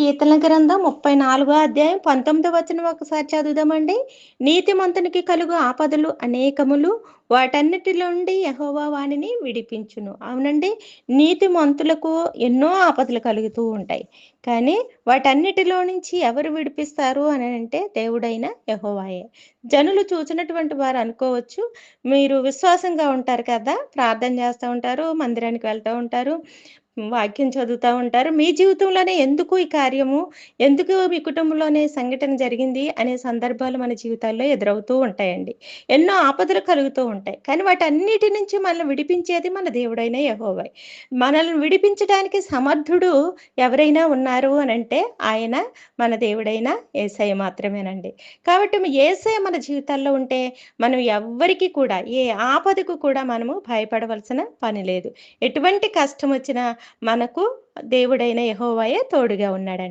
కీర్తన గ్రంథం ముప్పై నాలుగో అధ్యాయం పంతొమ్మిదో వచనం ఒకసారి చదువుదామండి. నీతిమంతునికి కలుగు ఆపదలు అనేకములు వాటన్నిటి నుండి యహోవా వాణిని విడిపించును. అవునండి నీతిమంతులకు ఎన్నో ఆపదలు కలుగుతూ ఉంటాయి. కానీ వాటన్నిటిలో నుంచి ఎవరు విడిపిస్తారు అని అంటే దేవుడైన యహోవాయే. జనులు చూసినటువంటి వారు అనుకోవచ్చు మీరు విశ్వాసంగా ఉంటారు కదా ప్రార్థన చేస్తూ ఉంటారు మందిరానికి వెళ్తూ ఉంటారు వాక్యం చదువుతూ ఉంటారు. మీ జీవితంలోనే ఎందుకు ఈ కార్యము? ఎందుకు మీ కుటుంబంలోనే సంఘటన జరిగింది? అనే సందర్భాలు మన జీవితాల్లో ఎదురవుతూ ఉంటాయండి. ఎన్నో ఆపదలు కలుగుతూ ఉంటాయి. కానీ వాటన్నిటి నుంచి మనల్ని విడిపించేది మన దేవుడైన యహోవాయ్ మనల్ని విడిపించడానికి సమర్థుడు ఎవరైనా ఉన్నారు అని అంటే ఆయన మన దేవుడైన ఏసయ్య మాత్రమేనండి. కాబట్టి ఏసయ్య మన జీవితాల్లో ఉంటే మనం ఎవ్వరికి కూడా ఏ ఆపదకు కూడా మనము భయపడవలసిన పని లేదు. ఎటువంటి కష్టం వచ్చినా మనకు దేవుడైన యహోవాయే తోడుగా ఉన్నాడండి.